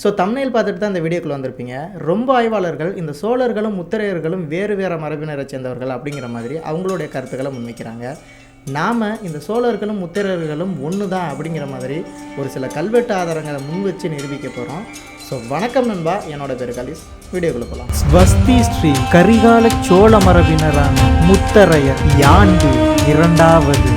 So தமிழில் பார்த்துட்டு தான் இந்த வீடியோக்குள்ள வந்திருப்பீங்க. ரொம்ப ஆய்வாளர்கள் இந்த சோழர்களும் முத்திரையர்களும் வேறு வேறு மரபினரை சேர்ந்தவர்கள் அப்படிங்கிற மாதிரி அவங்களுடைய கருத்துக்களை முன்வைக்கிறாங்க. நாம் இந்த சோழர்களும் முத்திரையர்களும் ஒன்று தான் அப்படிங்கிற மாதிரி ஒரு சில கல்வெட்டு ஆதாரங்களை முன் வச்சு நிரூபிக்க போகிறோம் ஸோ வணக்கம் நண்பா என்னோட பேர் கலிஸ். வீடியோக்குள்ள போகலாம் ஸ்வஸ்தி ஸ்ரீ கரிகால சோழ மரபினரான முத்தரையர் யாண்டு இரண்டாவது.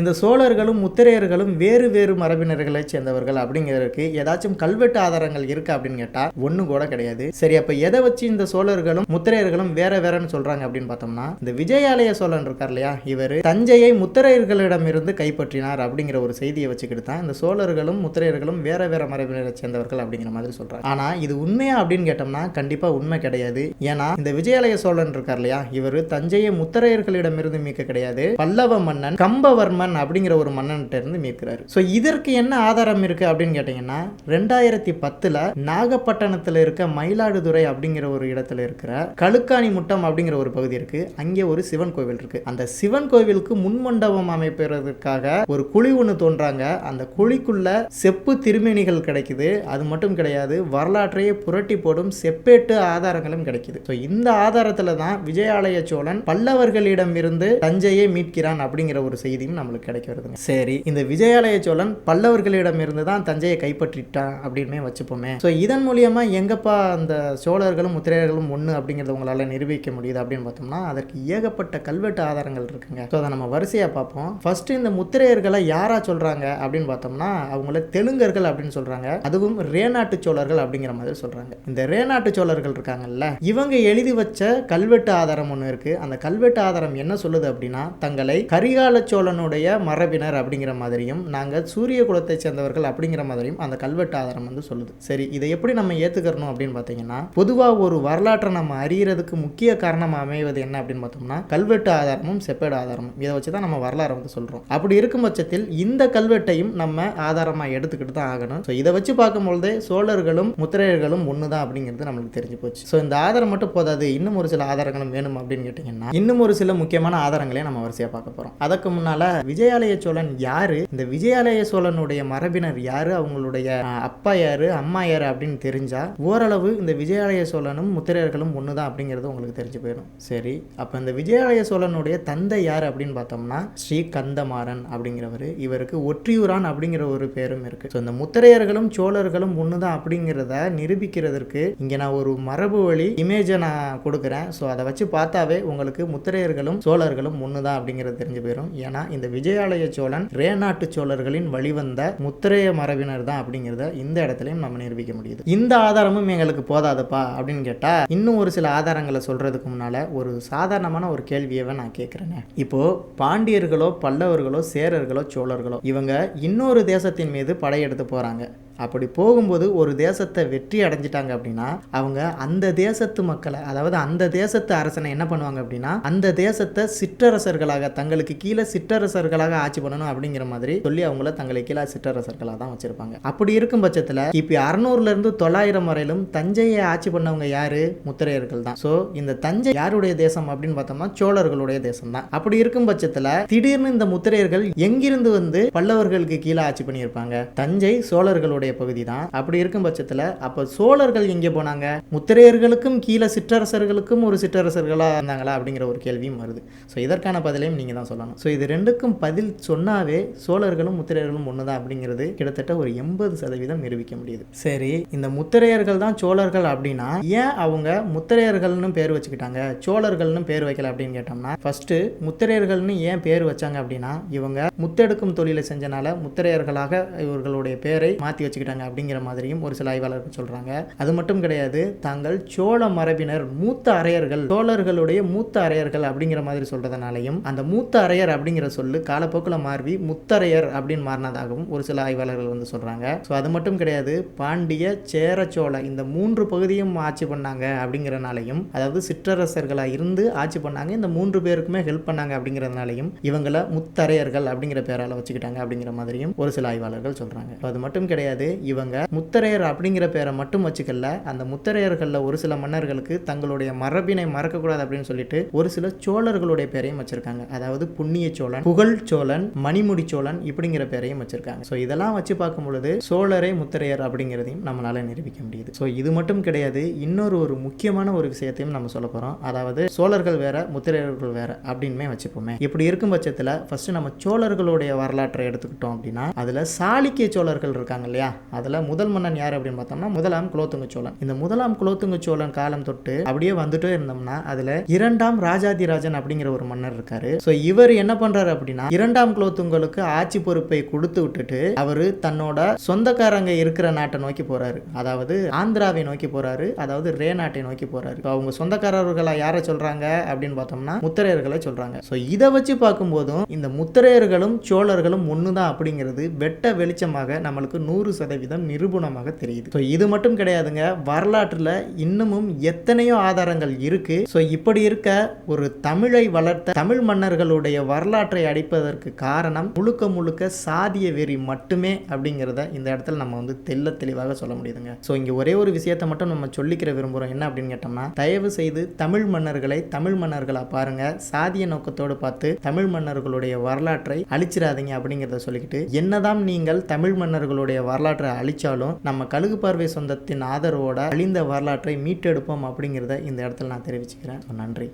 இந்த சோழர்களும் முத்திரையர்களும் வேறு வேறு மரபினர்களை சேர்ந்தவர்கள் அப்படிங்கிறதுக்கு ஏதாச்சும் கல்வெட்டு ஆதாரங்கள் இருக்கா அப்படின்னு கேட்டால் ஒன்று கூட கிடையாது. சரி அப்போ எதை வச்சு இந்த சோழர்களும் முத்திரையர்களும் வேற வேறன்னு சொல்றாங்க அப்படின்னு பார்த்தோம்னா இந்த விஜயாலய சோழன் இருக்கார் இல்லையா? இவர் தஞ்சையை முத்திரையர்களிடமிருந்து கைப்பற்றினார் அப்படிங்கிற ஒரு செய்தியை வச்சுக்கிட்டு தான் இந்த சோழர்களும் முத்திரையர்களும் வேற வேற மரபினரை சேர்ந்தவர்கள் அப்படிங்கிற மாதிரி சொல்றாங்க. ஆனா இது உண்மையா அப்படின்னு கேட்டோம்னா கண்டிப்பா உண்மை கிடையாது. ஏன்னா இந்த விஜயாலய சோழன் இருக்கார் இல்லையா? இவர் தஞ்சையை முத்திரையர்களிடமிருந்து மீட்க கிடையாது. பல்லவ மன்னன் கம்பவர்மன் அப்படிங்கிற ஒரு மன்னன்கிட்ட இருந்து மீட்கிறாரு. ஸோ இதற்கு என்ன ஆதாரம் இருக்கு அப்படின்னு கேட்டீங்கன்னா ரெண்டாயிரத்தி பத்துல நாகப்பட்டினத்துல இருக்க மயிலாடுதுறை அப்படிங்கிற ஒரு இடத்துல இருக்கிற கழுக்காணி முட்டம் அப்படிங்கிற ஒரு பகுதி இருக்கு. அங்கே ஒரு சிவன் கோவில் இருக்கு. அந்த சிவன் கோவிலுக்கு முன்மண்டபம் அமைப்பதற்காக ஒரு குழி ஒன்று தோன்றாங்க. அந்த குழிக்குள்ள செப்பு திருமேனிகள் கிடைக்குது. அது மட்டும் கிடையாது வரலாற்றையே புரட்டி போடும் செப்பேட்டு ஆதாரங்களும் கிடைக்குது. ஸோ இந்த ஆதாரத்துல தான் விஜயாலய சோழன் பல்லவர்களிடம் இருந்து தஞ்சையை மீட்கிறான் அப்படிங்கிற ஒரு செய்தியும் நம்மளுக்கு கிடைக்க வருதுங்க. சரி இந்த விஜயாலய சோழன் பல்லவர்களிடம் இருந்து தான் தஞ்சையை கைப்பற்றிட்டான் அப்படின்னே வச்சுப்போமே. ஸோ இதன் மூலியமா எங்கப்பா அந்த சோழர்களும் முத்திரையர்களும் ஒன்று அப்படிங்கிறத உங்களால நிரூபிக்க முடியுது அப்படின்னு பார்த்தோம்னா அதற்கு ஏகப்பட்ட கல்வெட்டு ஆதாரங்கள் இருக்குங்க. ஸோ அதை நம்ம வரிசையாக பார்ப்போம். ஃபர்ஸ்ட் இந்த முத்திரையர்களை யாரா சொல்றாங்க அப்படின்னு பார்த்தோம்னா அவங்கள தெலுங்கர்கள் அப்படின்னு சொல்றாங்க. அதுவும் ரேநாட்டு சோழர்கள் அப்படிங்கிற மாதிரி சொல்றாங்க. இந்த ரேநாட்டு சோழர்கள் இருக்காங்கல்ல இவங்க எழுதி வச்ச கல்வெட்டு ஆதாரம் ஒன்று இருக்கு. அந்த கல்வெட்டு ஆதாரம் என்ன சொல்லுது அப்படின்னா தங்களை கரிகால சோழனுடைய மரபினர் அப்படிங்கிற மாதிரியும் நாங்கள் சூரிய குலத்தை சேர்ந்தவர்கள் அப்படிங்கிற மாதிரியும் அந்த கல்வெட்டு ஆதாரம் வந்து சொல்லுது. சரி இதை எப்படி நம்ம ஏற்றுக்கிறணும் அப்படின்னு பார்த்தீங்கன்னா பொதுவாக ஒரு வரலாற்றை நம்ம அறியறதுக்கு முக்கிய காரணம் அமைவது என்ன அப்படின்னு பார்த்தோம்னா கல்வெட்டு ஆதாரமும் செப்பேடு ஆதாரமும். இதை வச்சு தான் நம்ம வரலாறு வந்து சொல்கிறோம் அப்படி இருக்கும் பட்சத்தில் இந்த கல்வெட்டையும் நம்ம ஆதாரமாக எடுத்துக்கிட்டு தான் ஆகணும். ஸோ இதை வச்சு பார்க்கும்பொழுதே சோழர்களும் முத்திரையர்களும் ஒன்று தான் அப்படிங்கிறது நம்மளுக்கு தெரிஞ்சு போச்சு. ஸோ இந்த ஆதாரம் மட்டும் போதாது இன்னும் ஒரு சில ஆதாரங்களும் வேணும் அப்படின்னு கேட்டிங்கன்னா இன்னும் ஒரு சில முக்கியமான ஆதாரங்களையும் நம்ம வரிசையாக பார்க்க போகிறோம் அதுக்கு முன்னால் விஜயாலய சோழன் யாரு? இந்த விஜயாலய சோழனுடைய மரபினர் யாரு? அவங்களுடைய அப்பா யாரு? அம்மா யாரு அப்படின்னு தெரிஞ்சா ஓரளவு இந்த விஜயாலய சோழனும் முத்திரையர்களும் ஒன்று தான் அப்படிங்கிறது உங்களுக்கு தெரிஞ்சு போயிடும். சரி அப்போ இந்த விஜயாலய சோழனுடைய தந்தை யார் அப்படின்னு பார்த்தோம்னா ஸ்ரீ கந்தமாறன் அப்படிங்கிறவர். இவருக்கு ஒற்றியூரான் அப்படிங்கிற ஒரு பேரும் இருக்கு. ஸோ இந்த முத்திரையர்களும் சோழர்களும் ஒன்று தான் அப்படிங்கிறத நிரூபிக்கிறதற்கு இங்கே நான் ஒரு மரபு வழி இமேஜை நான் கொடுக்குறேன். ஸோ அதை வச்சு பார்த்தாவே உங்களுக்கு முத்திரையர்களும் சோழர்களும் ஒன்று தான் அப்படிங்கிறது தெரிஞ்சு போயிடும். ஏன்னா இந்த விஜயாலய சோழன் ரேநாட்டு சோழர்களின் வழிவந்த முத்திரைய மரபினர் தான் அப்படிங்கிறத இந்த இடத்துலையும் நம்ம நிரூபிக்க முடியுது. இந்த ஆதாரமும் எங்களுக்கு போதாதப்பா அப்படின்னு கேட்டால் இன்னும் ஒரு சில ஆதாரங்களை சொல்றதுக்கு முன்னால ஒரு சாதாரணமான ஒரு கேள்வியவே நான் கேட்குறேங்க இப்போ பாண்டியர்களோ பல்லவர்களோ சேரர்களோ சோழர்களோ இவங்க இன்னொரு தேசத்தின் மீது படையெடுத்து போறாங்க. அப்படி போகும்போது ஒரு தேசத்தை வெற்றி அடைஞ்சிட்டாங்க அப்படின்னா அவங்க அந்த தேசத்து மக்களை அதாவது அந்த தேசத்து அரசனை என்ன பண்ணுவாங்க அப்படின்னா அந்த தேசத்தை சிற்றரசர்களாக தங்களுக்கு கீழே சிற்றரசர்களாக ஆட்சி பண்ணணும் அப்படிங்கிற மாதிரி சொல்லி அவங்கள தங்களை கீழே சிற்றரசர்களாக தான் வச்சிருப்பாங்க. அப்படி இருக்கும் பட்சத்தில் இப்போ அறுநூறுல இருந்து தொள்ளாயிரம் வரையிலும் தஞ்சையை ஆட்சி பண்ணவங்க யாரு? முத்திரையர்கள் தான். ஸோ இந்த தஞ்சை யாருடைய தேசம் அப்படின்னு பார்த்தோம்னா சோழர்களுடைய தேசம் தான். அப்படி இருக்கும் பட்சத்தில் திடீர்னு இந்த முத்திரையர்கள் எங்கிருந்து வந்து பல்லவர்களுக்கு கீழே ஆட்சி பண்ணியிருப்பாங்க? தஞ்சை சோழர்களுடைய பகுதி தான் அப்படி இருக்கும் பட்சத்தில் அப்போ சோழர்கள் எங்கே போனாங்க? முத்திரையர்களுக்கும் கீழே சிற்றரசர்களுக்கும் ஒரு சிற்றரசர்களாக இருந்தாங்களா? அப்படிங்கிற ஒரு கேள்வியும் வருது. ஸோ இதற்கான பதிலையும் நீங்கள் தான் சொல்லணும். ஸோ இது ரெண்டுக்கும் பதில் சொன்னாவே சோழர்களும் முத்திரையர்களும் ஒன்று தான் அப்படிங்கிறது கிட்டத்தட்ட ஒரு எண்பது சதவீதம் நிரூபிக்க முடியுது. சரி இந்த முத்திரையர்கள் தான் சோழர்கள் அப்படின்னா ஏன் அவங்க முத்திரையர்கள்னு பேர் வச்சுக்கிட்டாங்க? சோழர்கள்னு பேர் வைக்கல அப்படின்னு கேட்டோம்னா ஃபர்ஸ்ட் முத்திரையர்கள்னு ஏன் பேர் வச்சாங்க அப்படின்னா இவங்க முத்தெடுக்கும் தொழிலை செஞ்சனால முத்திரையர்களாக இவர்களுடைய பேரை மாற்றி வச்சு வச்சுக்கிட்டாங்க அப்படிங்கிற மாதிரியும் ஒரு சில ஆய்வாளர்கள் சொல்றாங்க. அது மட்டும் கிடையாது தாங்கள் சோழ மரபினர் மூத்த அரையர்கள் சோழர்களுடைய மூத்த அரையர்கள் அப்படிங்கிற மாதிரி சொல்றதுனாலையும் அந்த மூத்த அரையர் அப்படிங்கிற சொல்லு காலப்போக்கில் மாறி முத்தரையர் அப்படின்னு மாறினதாகவும் ஒரு சில ஆய்வாளர்கள் வந்து சொல்றாங்க. ஸோ அது மட்டும் கிடையாது பாண்டிய சேர சோழ இந்த மூன்று பகுதியும் ஆட்சி பண்ணாங்க அப்படிங்கிறனாலையும் அதாவது சிற்றரசர்களாக இருந்து ஆட்சி பண்ணாங்க இந்த மூன்று பேருக்குமே ஹெல்ப் பண்ணாங்க அப்படிங்கிறதுனாலையும் இவங்கள முத்தரையர்கள் அப்படிங்கிற பேரால வச்சுக்கிட்டாங்க அப்படிங்கிற மாதிரியும் ஒரு சில ஆய்வாளர்கள் சொல்றாங்க. அது மட்டும் கிடையாது இவங்க முத்தரையர் அப்படிங்கிற பேரை மட்டும் வச்சுக்கல அந்த முத்தரையர்களில் ஒரு சில மன்னர்களுக்கு தங்களுடைய மரபினை மறக்கக்கூடாது அப்படின்னு சொல்லிட்டு ஒரு சில சோழர்களுடைய பேரையும் வச்சிருக்காங்க. அதாவது புண்ணிய சோழன் புகழ் சோழன் மணிமுடி சோழன் இப்படிங்கிற பேரையும் வச்சிருக்காங்க. ஸோ இதெல்லாம் வச்சு பார்க்கும் பொழுது சோழரே முத்தரையர் அப்படிங்கிறதையும் நம்மளால நிரூபிக்க முடியுது. ஸோ இது மட்டும் கிடையாது இன்னொரு ஒரு முக்கியமான ஒரு விஷயத்தையும் நம்ம சொல்ல போறோம். அதாவது சோழர்கள் வேற முத்திரையர்கள் வேற அப்படின்மே வச்சுப்போமே. இப்படி இருக்கும் பட்சத்தில் ஃபர்ஸ்ட் நம்ம சோழர்களுடைய வரலாற்றை எடுத்துக்கிட்டோம் அப்படின்னா அதுல சாளுக்கிய சோழர்கள் இருக்காங்க இல்லையா? அதில் முதல் மன்னன் யார் அப்படின்னு பார்த்தோம்னா முதலாம் குலோத்துங்க சோழன் இந்த முதலாம் குலோத்துங்க சோழன் காலம் தொட்டு அப்படியே வந்துட்டே இருந்தோம்னா அதில் இரண்டாம் ராஜாதிராஜன் அப்படிங்கிற ஒரு மன்னர் இருக்காரு. ஸோ இவர் என்ன பண்றாரு அப்படின்னா இரண்டாம் குலோத்துங்களுக்கு ஆட்சி பொறுப்பை கொடுத்து விட்டுட்டு அவரு தன்னோட சொந்தக்காரங்க இருக்கிற நாட்டை நோக்கி போறாரு. அதாவது ஆந்திராவை நோக்கி போறாரு அதாவது ரே நாட்டை நோக்கி போறாரு. So, அவங்க சொந்தக்காரர்களை யாரை சொல்றாங்க அப்படின்னு பார்த்தோம்னா முத்திரையர்களை சொல்றாங்க. ஸோ இதை வச்சு பார்க்கும்போதும் இந்த முத்திரையர்களும் சோழர்களும் ஒன்று தான் அப்படிங்கிறது வெட்ட வெளிச்சமாக நம்மளுக்கு நூறு சதவீதம் நிரூபணமாக தெரியுது. ஸோ இது மட்டும் கிடையாதுங்க. வரலாற்றில் இன்னமும் எத்தனையோ ஆதாரங்கள் இருக்கு. ஸோ இப்படி இருக்க ஒரு தமிழை வளர்த்த தமிழ் மன்னர்களுடைய வரலாற்றை அடிப்பதற்கு காரணம் முழுக்க முழுக்க சாதிய வெறி மட்டுமே அப்படிங்கிறத இந்த இடத்துல நம்ம வந்து தெள்ள தெளிவாக சொல்ல முடியுதுங்க. ஸோ இங்கே ஒரே ஒரு விஷயத்தை மட்டும் நம்ம சொல்லிக்கிற விரும்புகிறோம் என்ன அப்படின்னு கேட்டோம்னா தயவு செய்து தமிழ் மன்னர்களை தமிழ் மன்னர்களா பாருங்க. சாதிய நோக்கத்தோடு பார்த்து தமிழ் மன்னர்களுடைய வரலாற்றை அழிச்சிடாதீங்க அப்படிங்கிறத சொல்லிக்கிட்டு என்னதான் நீங்கள் தமிழ் மன்னர்களுடைய வரலாற்றை அழிச்சாலும் நம்ம கழுகு பார்வை சொந்தத்தின் ஆதரவோட அழிந்த வரலாற்றை மீட்டெடுப்போம் அப்படிங்கிறத இந்த இடத்துல நான் தெரிவிச்சுக்கிறேன். நன்றி.